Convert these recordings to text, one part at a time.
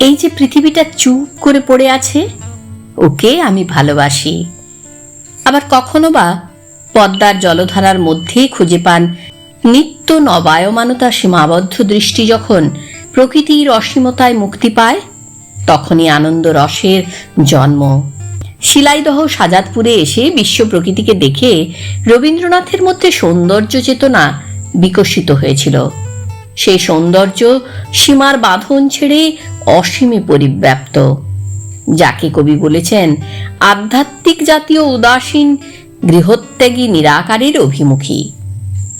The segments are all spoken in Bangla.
এই যে পৃথিবীটা চুপ করে পড়ে আছে, ওকে আমি ভালোবাসি। আবার কখনো বা পদ্মার জলধারার মধ্যে খুঁজে পান নিত্য নবায়মানতা সীমাবদ্ধ দৃষ্টি যখন প্রকৃতির অসীমতায় মুক্তি পায়, তখনই আনন্দ রসের জন্ম। শিলাইদহ সাজাদপুরে এসে বিশ্ব প্রকৃতিকে দেখে রবীন্দ্রনাথের মধ্যে সৌন্দর্য চেতনা বিকশিত হয়েছিল। সেই সৌন্দর্য সীমার বাঁধন ছেড়ে অসীমে পরিব্যাপ্ত। যাকে কবি বলেছেন, আধ্যাত্মিক জাতীয় উদাসীন, গৃহত্যাগী নিরাকারের অভিমুখী।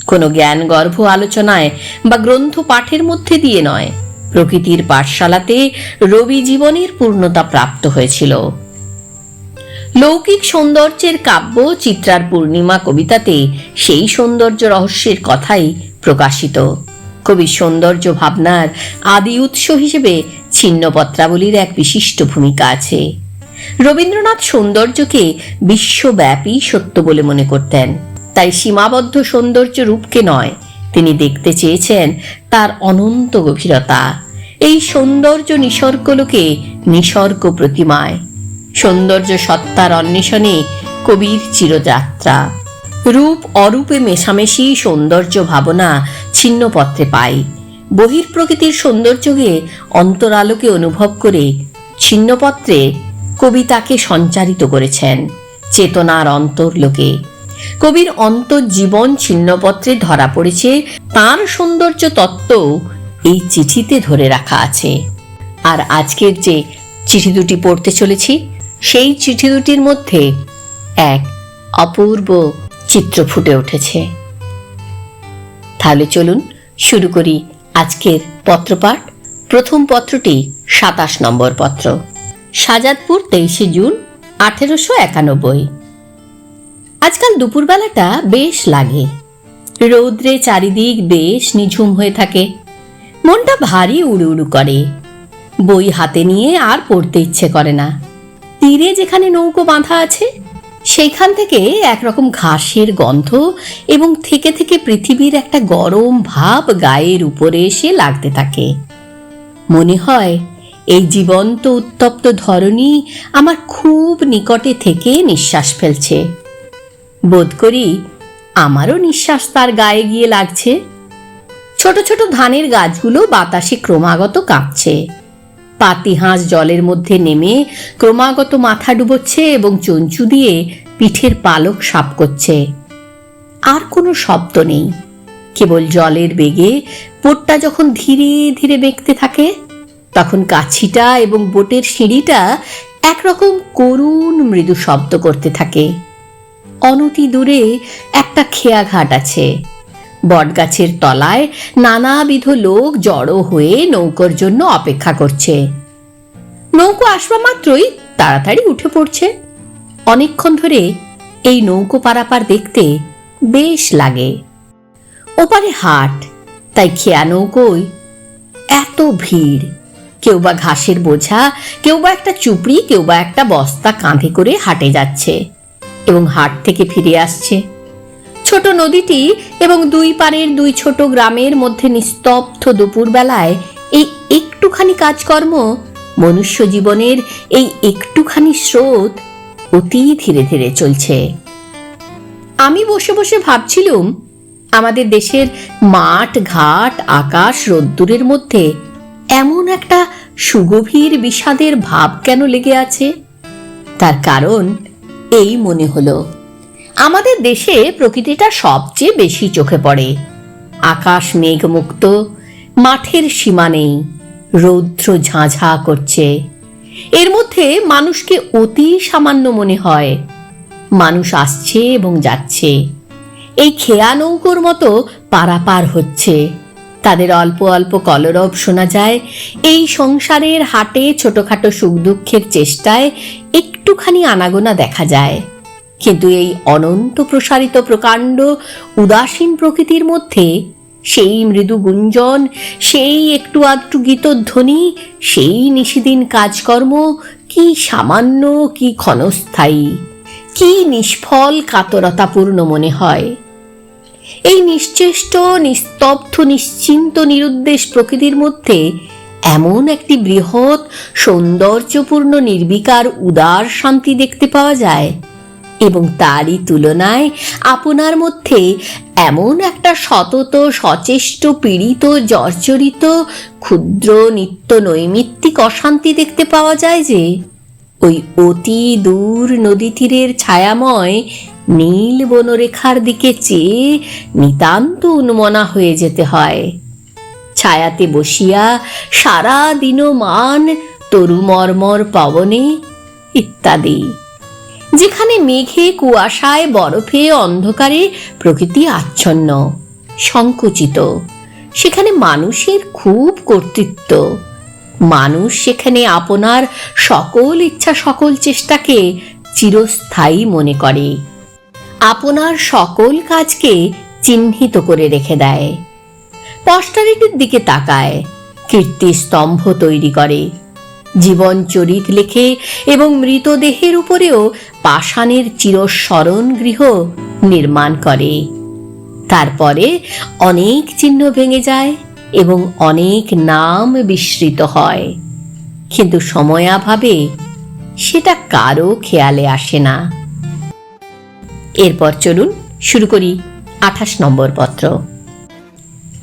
কোনো জ্ঞানগর্ভ আলোচনায় বা গ্রন্থ পাঠের মধ্যে দিয়ে নয়, প্রকৃতির পাঠশালাতে রবি জীবনের পূর্ণতা প্রাপ্ত হয়েছিল। লৌকিক সৌন্দর্যের কাব্য, চিত্রার পূর্ণিমা কবিতাতে সেই সৌন্দর্য রহস্যের কথাই প্রকাশিত। কবির সৌন্দর্য ভাবনার আদি উৎস হিসেবে ছিন্নপত্রাবলীর এক বিশিষ্ট ভূমিকা আছে। রবীন্দ্রনাথ সৌন্দর্যকে বিশ্বব্যাপী সত্য বলে মনে করতেন। তাই সীমাবদ্ধ সৌন্দর্য রূপকে নয়, তিনি দেখতে চেয়েছেন তার অনন্ত গভীরতা। এই সৌন্দর্য নিসর্গলোকে নিসর্গ প্রতিমায়। সৌন্দর্য সত্তার অন্বেষণে কবির চিরযাত্রা। রূপ অরূপে মেশামেশি সৌন্দর্য ভাবনা ছিন্নপত্রে পাই বহির প্রকৃতির সৌন্দর্যকে অন্তরালোকে অনুভব করে ছিন্নপত্রে কবি তাকে সঞ্চারিত করেছেন চেতনার অন্তর্লোকে। কবির অন্তর্জীবন ছিন্নপত্রে ধরা পড়েছে, তার সৌন্দর্য তত্ত্ব এই চিঠিতে ধরে রাখা আছে। আর আজকের যে চিঠি দুটি পড়তে চলেছি, সেই চিঠি দুটির মধ্যে এক অপূর্ব চিত্র ফুটে উঠেছে। তাহলে চলুন শুরু করি আজকের পত্রপাঠ, প্রথম পত্রটি সাতাশ নম্বর পত্র। সাজাদপুর তেইশে জুন আঠেরোশো একানব্বই। আজকাল দুপুরবেলাটা বেশ লাগে। রৌদ্রে চারিদিক বেশ নিঝুম হয়ে থাকে। মনটা ভারী উড়ু উড়ু করে। বই হাতে নিয়ে আর পড়তে ইচ্ছে করে না। তীরে যেখানে নৌকো বাঁধা আছে সেইখান থেকে একরকম ঘাসের গন্ধ এবং থেকে থেকে পৃথিবীর একটা গরম ভাব গায়ের উপরে এসে লাগতে থাকে। মনে হয়, এই জীবন্ত উত্তপ্ত ধরনী আমার খুব নিকটে থেকে নিঃশ্বাস ফেলছে। বোধ করি আমারও নিঃশ্বাস তার গায়ে গিয়ে লাগছে। ছোট ছোট ধানের গাছগুলো বাতাসে ক্রমাগত কাঁপছে। পাতি হাঁস জলের মধ্যে নেমে ক্রমাগত মাথা ডুবোচ্ছে এবং চঞ্চু দিয়ে পিঠের পালক সাপ করছে। আর কোনো শব্দ নেই। কেবল জলের বেগে বোটটা যখন ধীরে ধীরে বেঁকতে থাকে, তখন কাছিটা এবং বোটের সিঁড়িটা একরকম করুণ মৃদু শব্দ করতে থাকে। অনতি দূরে একটা খেয়াঘাট আছে। বটগাছের তলায় নানাবিধ লোক জড়ো হয়ে নৌকোর জন্য অপেক্ষা করছে। নৌকো আসবা মাত্রই তাড়াতাড়ি উঠে পড়ছে। অনেকক্ষণ ধরে এই নৌকো পারাপার দেখতে বেশ লাগে। ওপারে হাট, তাই খেয়া নৌকোয় এত ভিড়। কেউ বা ঘাসের বোঝা, কেউ বা একটা চুপড়ি, কেউ বা একটা বস্তা কাঁধে করে হাটে যাচ্ছে এবং হাট থেকে ফিরে আসছে। ছোট নদীটি এবং দুই পারের দুই ছোট গ্রামের মধ্যে নিস্তব্ধ দুপুরবেলায় এই একটুখানি কাজকর্ম মনুষ্য জীবনের এই একটুখানি স্রোত অতি ধীরে ধীরে চলছে। আমি বসে বসে ভাবছিলুম, আমাদের দেশের মাঠ, ঘাট, আকাশ, রোদ্দুরের মধ্যে এমন একটা সুগভীর বিষাদের ভাব কেন লেগে আছে? তার কারণ এই মনে হলো। আমাদের দেশে প্রকৃতিটা সবচেয়ে বেশি চোখে পড়ে। আকাশ মেঘমুক্ত, মাঠের সীমা নেই, রৌদ্র ঝাঁঝা করছে। এর মধ্যে মানুষকে অতি সামান্য মনে হয়। মানুষ আসছে এবং যাচ্ছে। এই খেয়া নৌকোর মতো পারাপার হচ্ছে। তাদের অল্প অল্প কলরব শোনা যায়, এই সংসারের হাটে ছোটখাটো সুখ দুঃখের চেষ্টায় একটুখানি আনাগোনা দেখা যায়। কিন্তু এই অনন্ত প্রসারিত প্রকাণ্ড উদাসীন প্রকৃতির মধ্যে, সেই মৃদু গুঞ্জন, সেই একটু আধটু গীতধ্বনি, সেই নিশিদিন কাজকর্ম কি সামান্য, কি ক্ষণস্থায়ী, কি নিষ্ফল কাতরতাপূর্ণ মনে হয়। এই নিশ্চেষ্ট, নিস্তব্ধ, নিশ্চিন্ত, নিরুদ্দেশ প্রকৃতির মধ্যে এমন একটি বৃহৎ, সৌন্দর্যপূর্ণ, নির্বিকার, উদার শান্তি দেখতে পাওয়া যায়। এবং তারই তুলনায় আপনার মধ্যে এমন একটা সতত, সচেষ্ট, পীড়িত, জর্জরিত, ক্ষুদ্র, নিত্য নৈমিত্তিক অশান্তি দেখতে পাওয়া যায় যে ওই অতি দূর নদী তীরের ছায়াময় নীল বনরেখার দিকে চেয়ে নিতান্ত উন্মনা হয়ে যেতে হয়। ছায়াতে বসিয়া সারা দিনমান তরু মর্মর পবনে ইত্যাদি। যেখানে মেঘে, কুয়াশায়, বরফে, অন্ধকারে প্রকৃতি আচ্ছন্ন, সংকুচিত। সেখানে মানুষের খুব কর্তৃত্ব। মানুষ সেখানে আপনার সকল ইচ্ছা, সকল চেষ্টাকে চিরস্থায়ী মনে করে। আপনার সকল কাজকে চিহ্নিত করে রেখে দেয়। পস্টারিটির দিকে তাকায় কীর্তি স্তম্ভ তৈরি করে। জীবন চরিত লেখে এবং মৃতদেহের উপরেও পাষাণের চিরস্মরণ গৃহ নির্মাণ করে। তারপরে অনেক চিহ্ন ভেঙে যায় এবং অনেক নাম বিস্মৃত হয়। কিন্তু সময়াভাবে সেটা কারও খেয়ালে আসে না। এরপর চলুন শুরু করি আঠাশ নম্বর পত্র।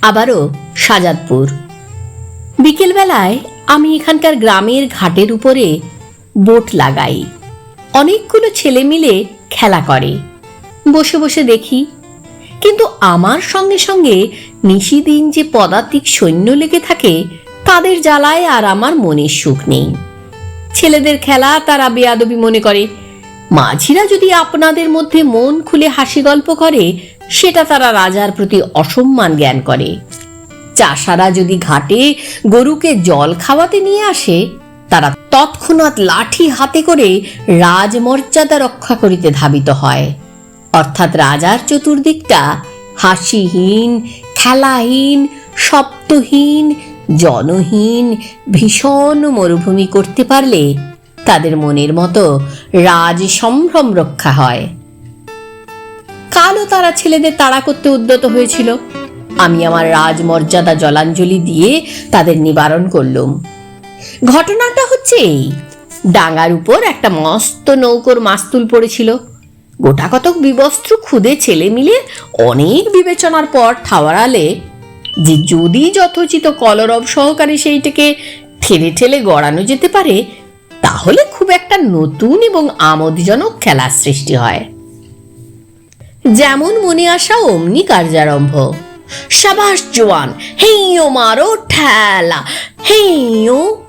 আবারও সাজাদপুর। বিকেলবেলায় আমি এখানকার গ্রামের ঘাটের উপরে বোট লাগাই। অনেকগুলো ছেলে মিলে খেলা করে। বসে বসে দেখি। কিন্তু আমার সঙ্গে সঙ্গে নিশিদিন যে পদাতিক সৈন্য লেগে থাকে, তাদের জ্বালায় আর আমার মনের সুখ নেই। ছেলেদের খেলা তারা বেয়াদবি মনে করে। মাঝিরা যদি আপনাদের মধ্যে মন খুলে হাসি গল্প করে, সেটা তারা রাজার প্রতি অসম্মান জ্ঞান করে। চাষারা যদি ঘাটে গরুকে জল খাওয়াতে নিয়ে আসে, তারা তৎক্ষণাৎ লাঠি হাতে করে রাজমর্যাদা রক্ষা করিতে ধাবিত হয়। অর্থাৎ রাজার চতুর্দিকটা হাসিহীন, খেলাহীন, শব্দহীন, জনহীন, ভীষণ মরুভূমি করতে পারলে তাদের মনের মতো রাজ সম্ভ্রম রক্ষা হয়। কালও তারা ছেলেদের তাড়া করতে উদ্যত হয়েছিল। আমি আমার রাজমর্যাদা জলাঞ্জলি দিয়ে তাদের নিবারণ করলুম। ঘটনাটা হচ্ছে এই। ডাঙার উপর একটা মস্ত নৌকোর মাস্তুল পড়েছিল। গোটা কতক বিবস্ত্র খুদে ছেলে মিলে অনেক বিবেচনার পর ঠাওয়ারালে যে যদি যথোচিত কলরব সহকারে সেইটাকে ঠেলে ঠেলে গড়ানো যেতে পারে, তাহলে খুব একটা নতুন এবং আমোদজনক খেলার সৃষ্টি হয়। যেমন মনে আসা অমনি কার্যারম্ভ। সাবাস জোয়ান হেইও মারো ঠেলা হেইও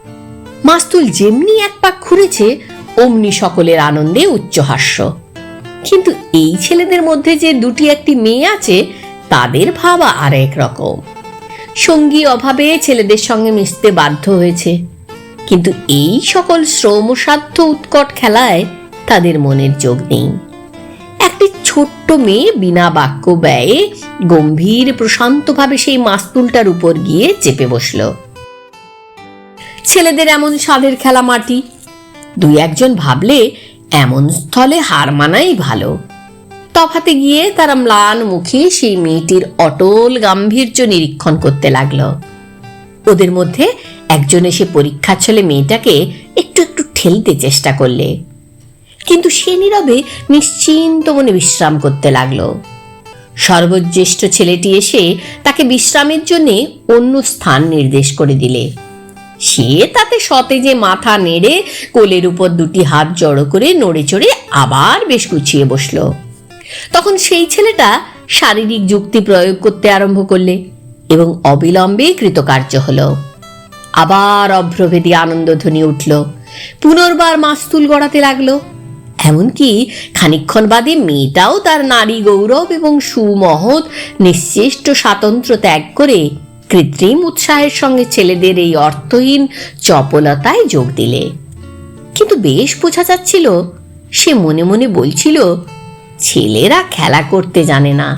মাস্তুল যেমনি এক পাক ঘুরেছে, অমনি সকলের আনন্দে উচ্চহাস্য কিন্তু এই ছেলেদের মধ্যে যে দুটি একটি মেয়ে আছে, তাদের ভাবা আর এক রকম। সঙ্গী অভাবে ছেলেদের সঙ্গে মিশতে বাধ্য হয়েছে। কিন্তু এই সকল শ্রম শ্রমসাধ্য উৎকট খেলায় তাদের মনের যোগ নেই। ছোট্ট মেয়ে বিনা বাক্য ব্যয়ে গম্ভীর, প্রশান্তভাবে সেই মাস্তুলটার উপর গিয়ে চেপে বসল। ছেলেদের এমন সাধের খেলা মাটি। দুই একজন ভাবলে এমন স্থলে হার মানাই ভালো। তফাতে গিয়ে তারা ম্লান মুখে সেই মেয়েটির অটল গাম্ভীর্য নিরীক্ষণ করতে লাগল। ওদের মধ্যে একজন এসে পরীক্ষা ছলে মেয়েটাকে একটু একটু ঠেলতে চেষ্টা করলে। কিন্তু সে নীরবে নিশ্চিন্ত মনে বিশ্রাম করতে লাগল। সর্বজ্যেষ্ঠ ছেলেটি এসে তাকে বিশ্রামের জন্যে অন্য স্থান নির্দেশ করে দিলে। সে তাতে সতেজে মাথা নেড়ে কোলের উপর দুটি হাত জড়ো করে নড়ে চড়ে আবার বেশ গুছিয়ে বসল। তখন সেই ছেলেটা শারীরিক যুক্তি প্রয়োগ করতে আরম্ভ করলে এবং অবিলম্বে কৃতকার্য হল। আবার অভ্রভেদী আনন্দধ্বনি উঠল। পুনর্বার মাস্তুল গড়াতে লাগল। এমনকি খানিক্ষণ বাদে মেয়েটাও তার নারী গৌরব এবং সুমহৎ নিশ্চেষ্ট স্বাতন্ত্র ত্যাগ করে কৃত্রিম উৎসাহের সঙ্গে ছেলেদের এই অর্থহীন চপলতায় যোগ দিলে। কিন্তু বেশ বোঝা যাচ্ছিল, সে মনে মনে বলছিল, ছেলেরা খেলা করতে জানে না,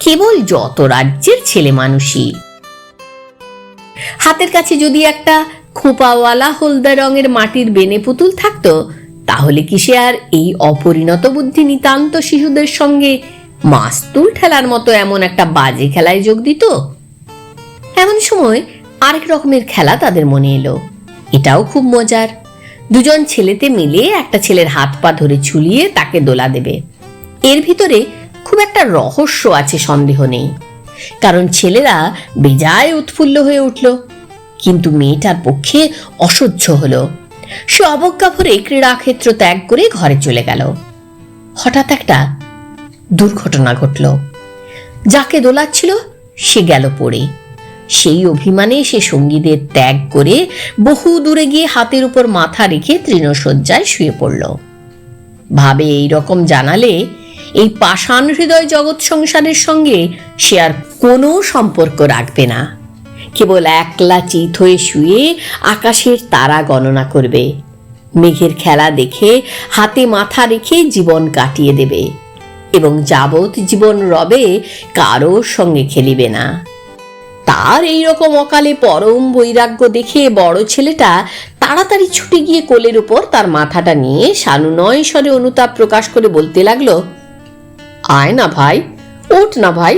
কেবল যত রাজ্যের ছেলে মানুষই। হাতের কাছে যদি একটা খোঁপাওয়ালা হলদা রঙের মাটির বেনে পুতুল থাকতো তাহলে কি সে আর এই অপরিণত বুদ্ধি নিতান্ত শিশুদের সঙ্গে মাস্তুল ঠেলার মতো এমন একটা বাজে খেলায় যোগ দিত? এমন সময় আরেক রকমের খেলা তাদের মনে এলো। এটাও খুব মজার। দুজন ছেলেতে মিলে একটা ছেলের হাত পা ধরে ঝুলিয়ে তাকে দোলা দেবে। এর ভিতরে খুব একটা রহস্য আছে, সন্দেহ নেই। কারণ ছেলেরা বেজায় উৎফুল্ল হয়ে উঠল। কিন্তু মেয়েটার পক্ষে অসহ্য হলো। সে অবজ্ঞা ভরে ক্রীড়াক্ষেত্র ত্যাগ করে ঘরে চলে গেল। হঠাৎ একটা দুর্ঘটনা ঘটল। যাকে দোলাচ্ছিল, সে গেল পড়ে। সেই অভিমানে সে সঙ্গীদের ত্যাগ করে বহু দূরে গিয়ে হাতের উপর মাথা রেখে তৃণশয্যায় শুয়ে পড়ল। ভাবে এই রকম জানালে এই পাষাণ হৃদয় জগৎ সংসারের সঙ্গে সে আর কোনো সম্পর্ক রাখবে না। কেবল একলা চিত হয়ে শুয়ে আকাশের তারা গণনা করবে। মেঘের খেলা দেখে হাতে মাথা রেখে জীবন কাটিয়ে দেবে এবং যাবত জীবন রবে কারোর সঙ্গে খেলিবে না। তার এই রকম অকালে পরম বৈরাগ্য দেখে বড় ছেলেটা তাড়াতাড়ি ছুটে গিয়ে কোলের উপর তার মাথাটা নিয়ে সানুনয় স্বরে অনুতাপ প্রকাশ করে বলতে লাগল, আয় না ভাই, ওঠ না ভাই,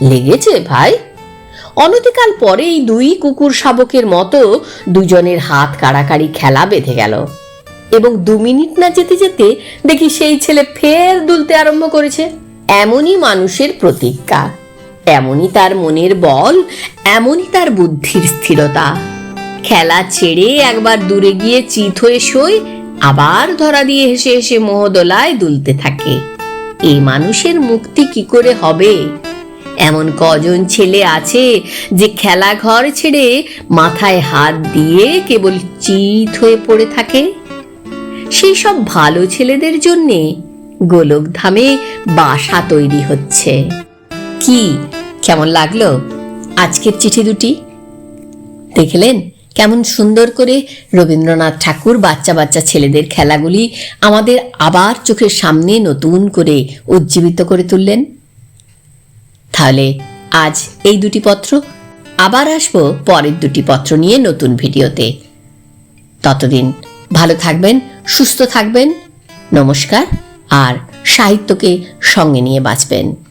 লেগেছে ভাই? অনতিকাল পরে এই দুই কুকুর শাবকের মতো দুজনের হাত কাড়াকাড়ি খেলা বেঁধে গেল। এবং দু মিনিট না যেতে যেতে দেখি সেই ছেলে ফের দুলতে আরম্ভ করেছে। এমনই মানুষের প্রতিজ্ঞা, এমনই তার মনের বল, এমনই তার বুদ্ধির স্থিরতা। খেলা ছেড়ে একবার দূরে গিয়ে চিত হয়ে শোয়, আবার ধরা দিয়ে হেসে হেসে মোহদোলায় দুলতে থাকে। এই মানুষের মুক্তি কি করে হবে? এমন কজন ছেলে আছে যে খেলা ঘর ছেড়ে মাথায় হাত দিয়ে কেবল চিত হয়ে পড়ে থাকে? সেই সব ভালো ছেলেদের জন্যে গোলকধামে বাসা তৈরি হচ্ছে। কি, কেমন লাগল আজকের চিঠি দুটি? দেখলেন কেমন সুন্দর করে রবীন্দ্রনাথ ঠাকুর বাচ্চা বাচ্চা ছেলেদের খেলাগুলি আমাদের আবার চোখের সামনে নতুন করে উজ্জীবিত করে তুললেন। তাহলে আজ এই দুটি পত্র। আবার আসব পরের দুটি পত্র নিয়ে নতুন ভিডিওতে। ততদিন ভালো থাকবেন, সুস্থ থাকবেন, নমস্কার, আর সাহিত্যকে সঙ্গে নিয়ে বাঁচবেন।